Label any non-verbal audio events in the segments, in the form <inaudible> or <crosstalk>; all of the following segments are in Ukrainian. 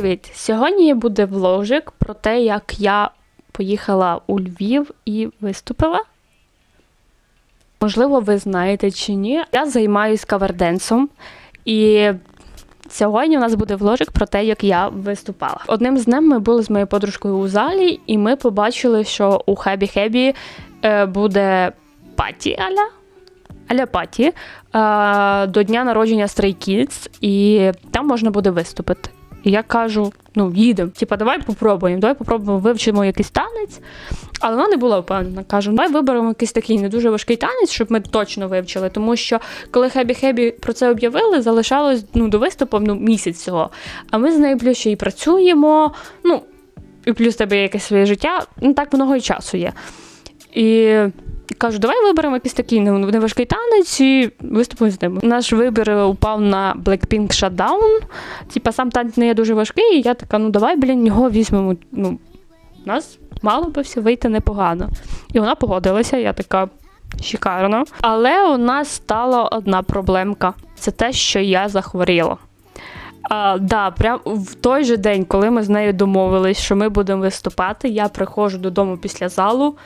привіт! Сьогодні буде вложик про те, як я поїхала у Львів і виступила. Можливо, ви знаєте чи ні. Я займаюсь каверденсом, і сьогодні у нас буде вложик про те, як я виступала. Одним з днем ми були з моєю подружкою у залі, і ми побачили, що у Хебі Хебі е, буде паті аля. Аля паті е, до дня народження Stray Kids, і там можна буде виступити. І я кажу: ну, їдемо. Типа, давай попробуємо, давай попробуємо вивчимо якийсь танець. Але вона не була впевнена. Кажу, давай виберемо якийсь такий не дуже важкий танець, щоб ми точно вивчили. Тому що коли Хебі Хебі про це об'явили, залишалось ну, до виступу ну, місяць цього. А ми з нею плюс ще і працюємо. Ну, і плюс тебе якесь своє життя, не так много і часу є. І кажу, давай виберемо якийсь такий неважкий танець і виступимо з ним. Наш вибір упав на Blackpink Shutdown. Типа сам танець не є дуже важкий, і я така, ну давай, блін, його візьмемо. Ну, нас мало би все вийти непогано. І вона погодилася, я така. Шикарно. Але у нас стала одна проблемка: це те, що я захворіла. А, да, прям в той же день, коли ми з нею домовились, що ми будемо виступати, я приходжу додому після залу,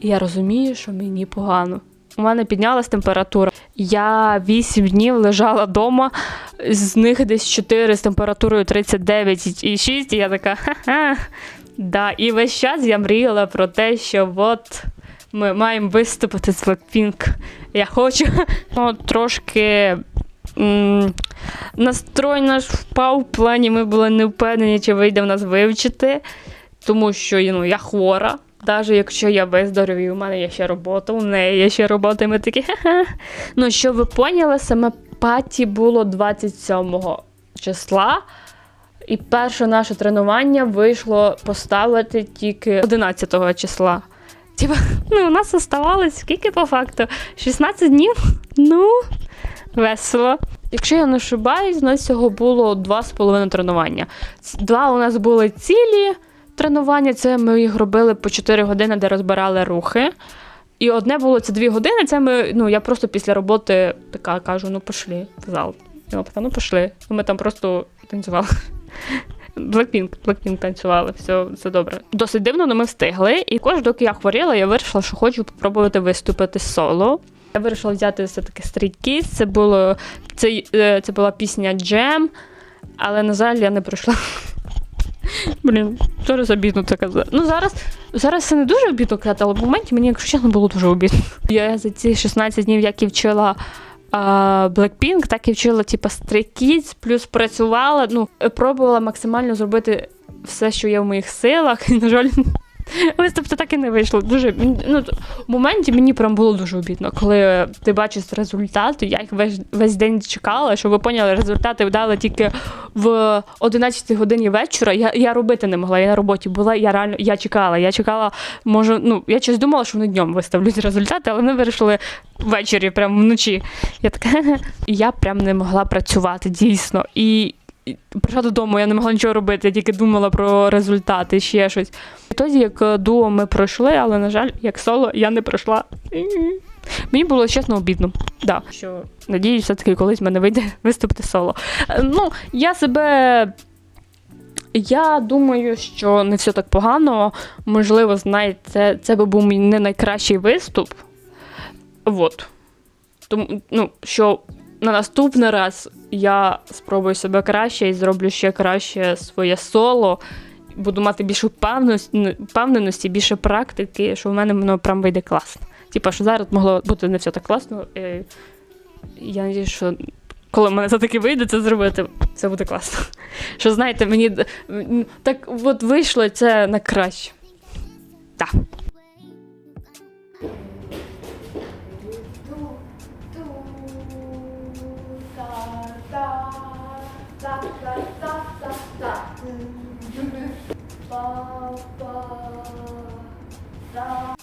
і я розумію, що мені погано. У мене піднялась температура. Я 8 днів лежала вдома, з них десь 4 з температурою 39,6, і я така ха-ха. Да, і весь час я мріяла про те, що от ми маємо виступити з Blackpink. Я хочу. Ну, трошки м, настрой наш впав в плані, ми були не впевнені, чи вийде в нас вивчити, тому що ну, я хвора. Навіть якщо я виздоровію, у мене є ще робота, у неї є ще робота, і ми такі ха-ха. Ну, що ви поняли, саме паті було 27 числа. І перше наше тренування вийшло поставити тільки 11 числа. Типа, ну, у нас оставалось скільки по факту? 16 днів? Ну, весело. Якщо я не ошибаюсь, у нас всього було два з половиною тренування. Два у нас були цілі тренування, це ми їх робили по 4 години, де розбирали рухи. І одне було це 2 години. Це ми, ну я просто після роботи така кажу: ну пошли в зал. Вона така, ну пошли. І Ми там просто танцювали. <laughs> Blackpink, Blackpink танцювали, все, все добре. Досить дивно, але ми встигли. І кож, доки я хворіла, я вирішила, що хочу спробувати виступити соло. Я вирішила взяти все-таки Kids. Це було це, е, це була пісня Jam, але на жаль, я не пройшла. Блін, зараз обідно це казати. Ну зараз, зараз це не дуже обідно казати, але в моменті мені, якщо чесно, було дуже обідно. Я за ці 16 днів, як і вчила Blackpink, так і вчила типу, Stray Kids, плюс працювала, ну, пробувала максимально зробити все, що є в моїх силах. І, на жаль, виступити так і не вийшло. Дуже, ну, в моменті мені прям було дуже обідно, коли ти бачиш результати. Я їх весь, весь день чекала, щоб ви поняли, результати дали тільки в 11 годині вечора. Я, я робити не могла, я на роботі була, я реально я чекала. Я чекала, може, ну, я щось думала, що вони днем виставлять результати, але вони вирішили ввечері, прямо вночі. Я така, і <laughs> я прям не могла працювати дійсно. І прийшла додому, я не могла нічого робити, я тільки думала про результати, ще щось. Тоді, як е, дуо ми пройшли, але, на жаль, як соло я не пройшла. Мені було чесно обідно. Да. Що надіюсь, все-таки колись в мене вийде <laughs> виступити соло. Е, Ну, я себе. Я думаю, що не все так погано. Можливо, знаєте, це, це би був мій не найкращий виступ. Вот. Тому, ну, що на наступний раз я спробую себе краще і зроблю ще краще своє соло. Буду мати більше впевненості, більше практики, що в мене воно прям вийде класно. Типа, що зараз могло бути не все так класно. І я надію, що коли в мене це таки вийде це зробити, це буде класно. Що знаєте, мені так от вийшло це на краще. Так. Ви зали до світу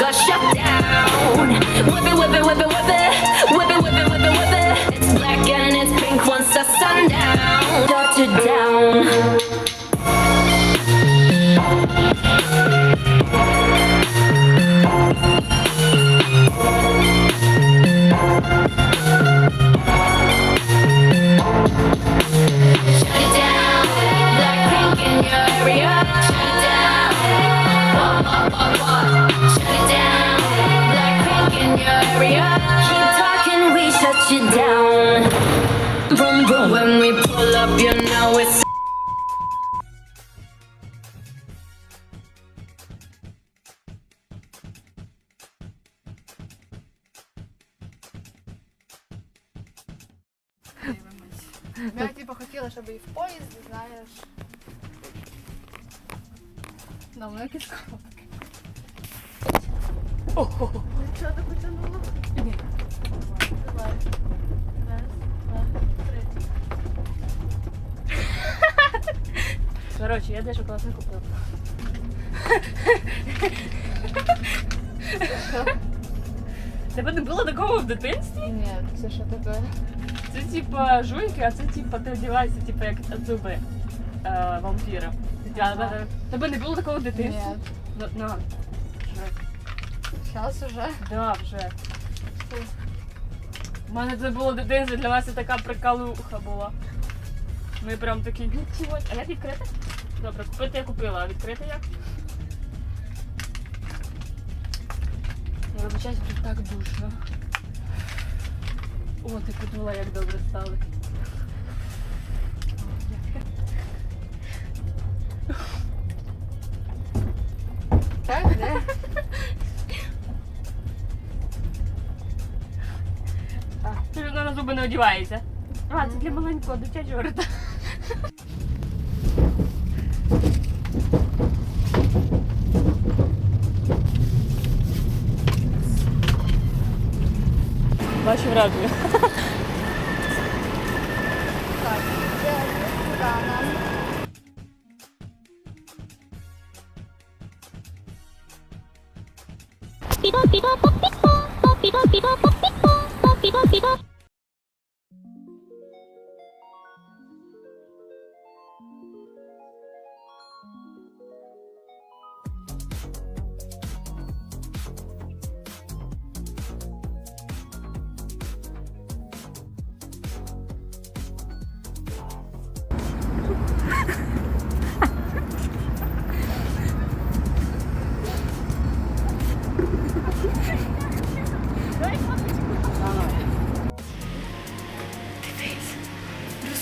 got shut down. Я типу хотіла, щоб і в поїзді, знаєш. На мене кишкова. Нічого не потягнула? Ні. Давай. Раз, два, три. Коротше, я дещо класно купила. <laughs> Тебе не було такого в дитинстві? Ні, це що таке? Це типа жуйки, а це типа ти одягаєшся, типа як зуби е, вампіра. Ага. Тебе не було такого в дитинстві? Ні. Ну, на. Вже. Зараз уже. Да, вже. У мене це було дитинство, для нас це така приколуха була. Ми прям такі, нічого. А як відкрити? Добре, купити я купила, а відкрити як? Я вибачаюсь, тут так душно. О, ти подумала, як добре стало. Так, де? Ти ж на зуби не одіваєшся. А, це для маленького дитячого рота. 주라고요. 비가 비가 뻑 비가 뻑 비가 뻑 비가 뻑 비가 뻑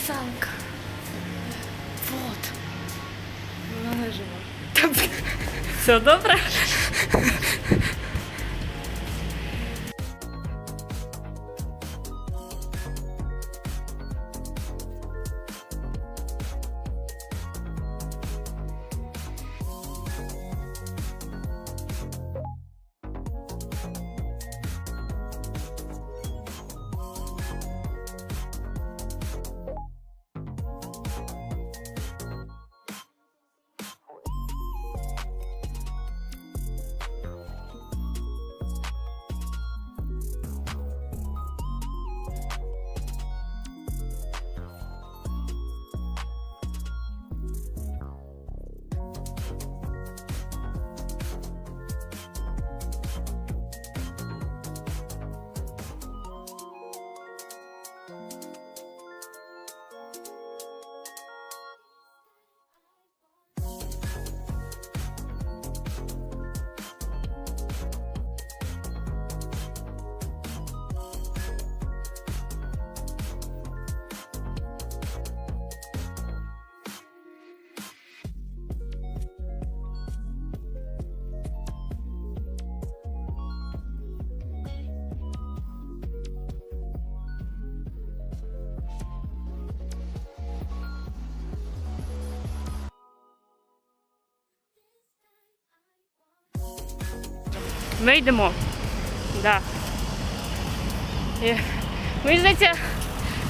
Русалка. Вот. Вона не жива. Все добре? Ми йдемо. Да. І, мені здається,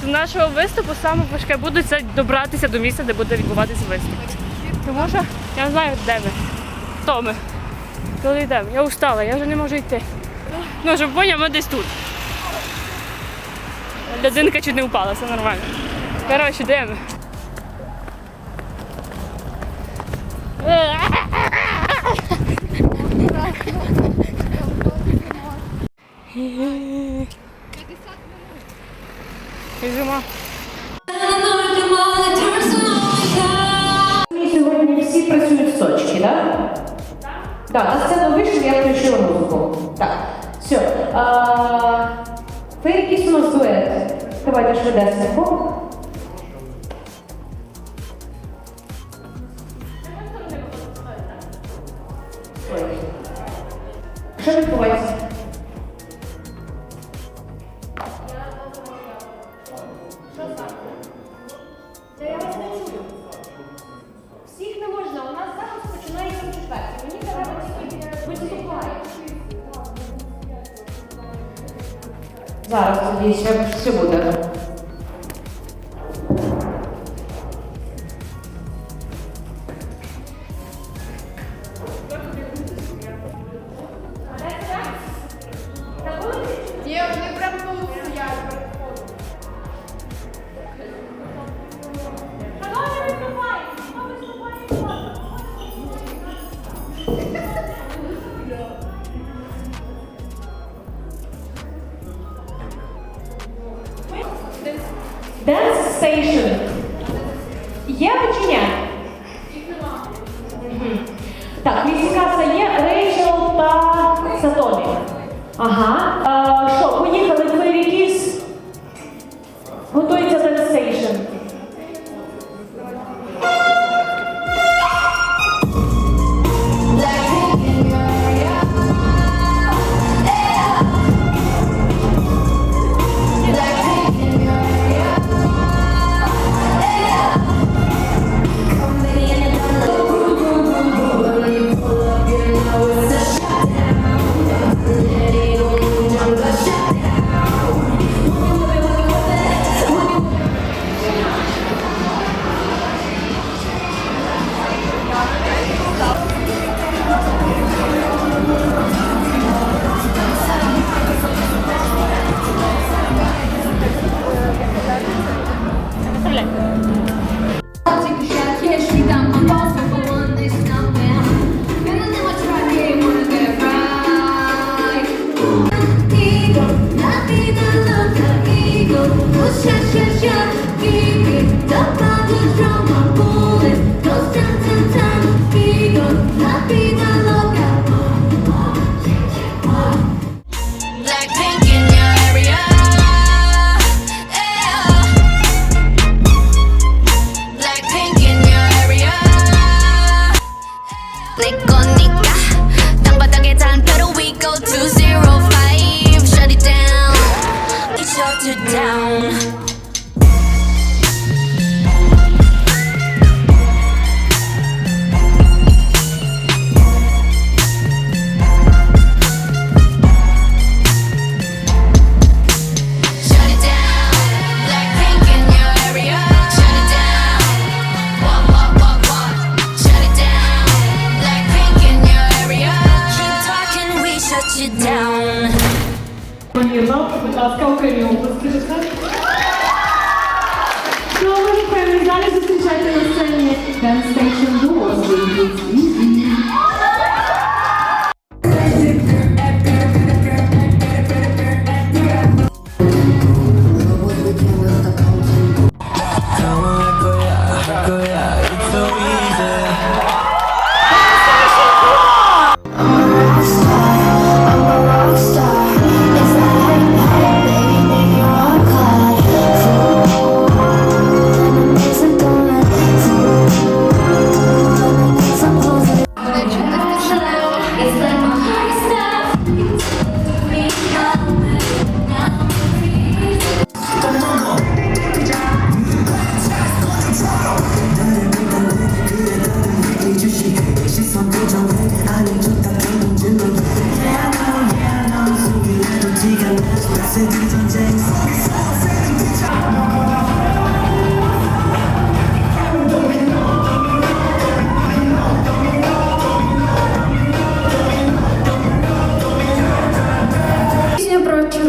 з нашого виступу саме важке буде це добратися до місця, де буде відбуватися виступ. Тому що я не знаю, де ми. Хто ми? Коли йдемо? Я устала, я вже не можу йти. Ну, щоб поняв, ми десь тут. Людинка чуть не впала, все нормально. Коротше, де Біжимо. Сьогодні всі працюють в точці, так? Так, на сцену вийшли, я включила музику. Так, все. А, Це якийсь у нас дует. Давайте швидесенько. Ой. Що відбувається?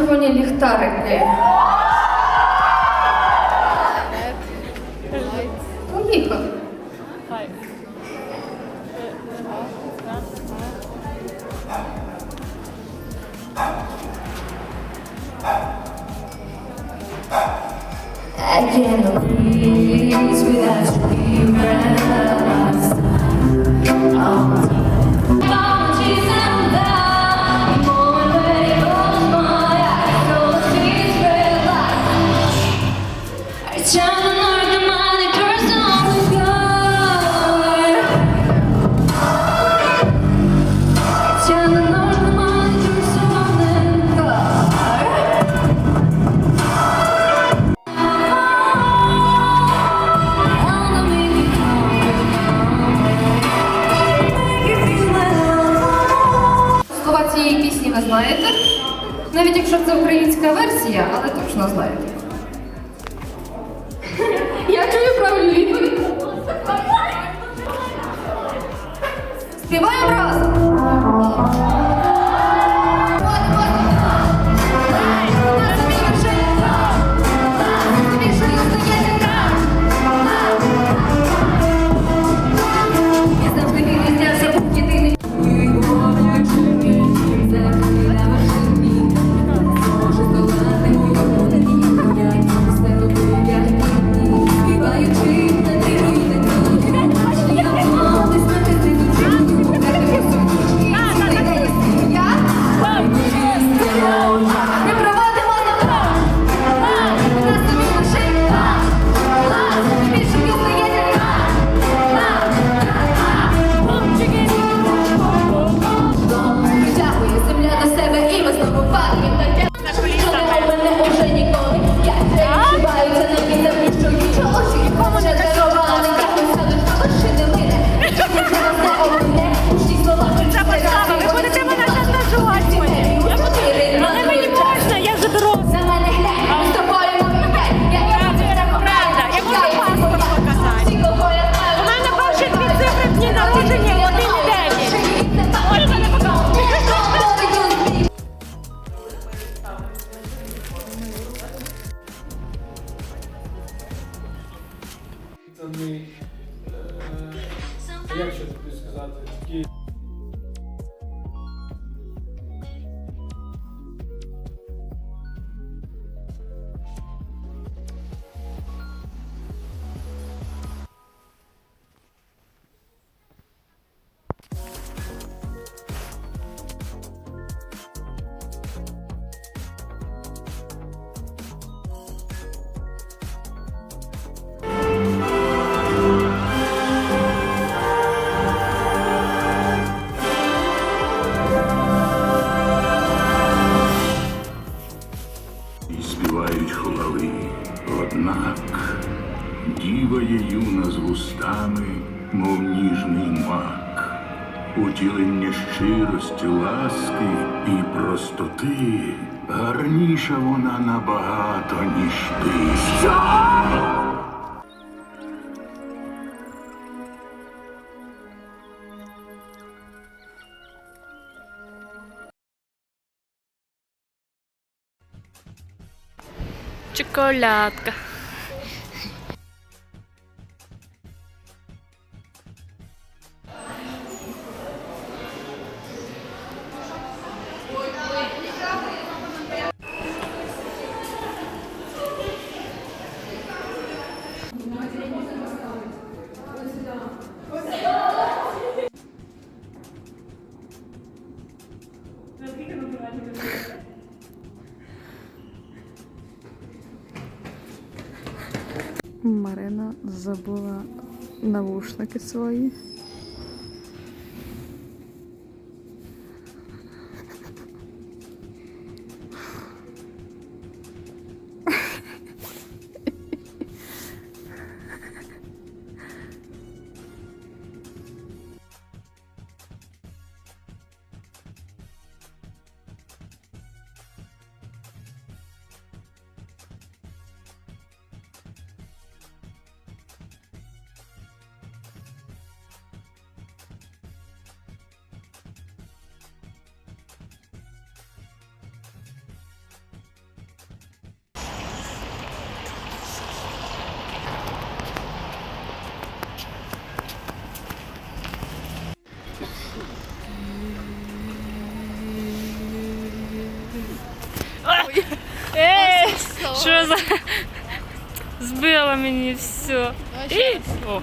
червоні ліхтарики. Поїхали. I can't without you. навіть якщо це українська версія, але точно знаєте. Простоти, гарніша вона набагато, ніж ти. Чоколядка. Марина забула навушники свої. За... Збила мені все. І... О.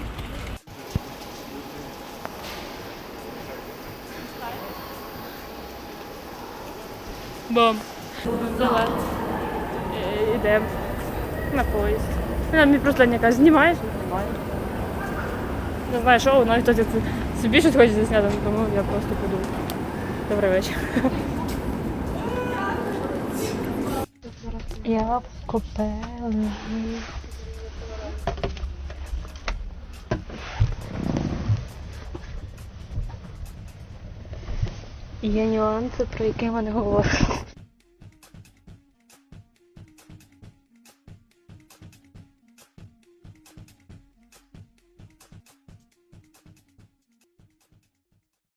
Бом. Давай. Е, Йдемо на поїзд. Вона мені просто каже, знімаєш? Знімаю. Не знаю, що, навіть хтось собі щось хоче засняти, тому я просто піду. Добрий вечір. Я купила. Є нюанси, про які ми не говоримо.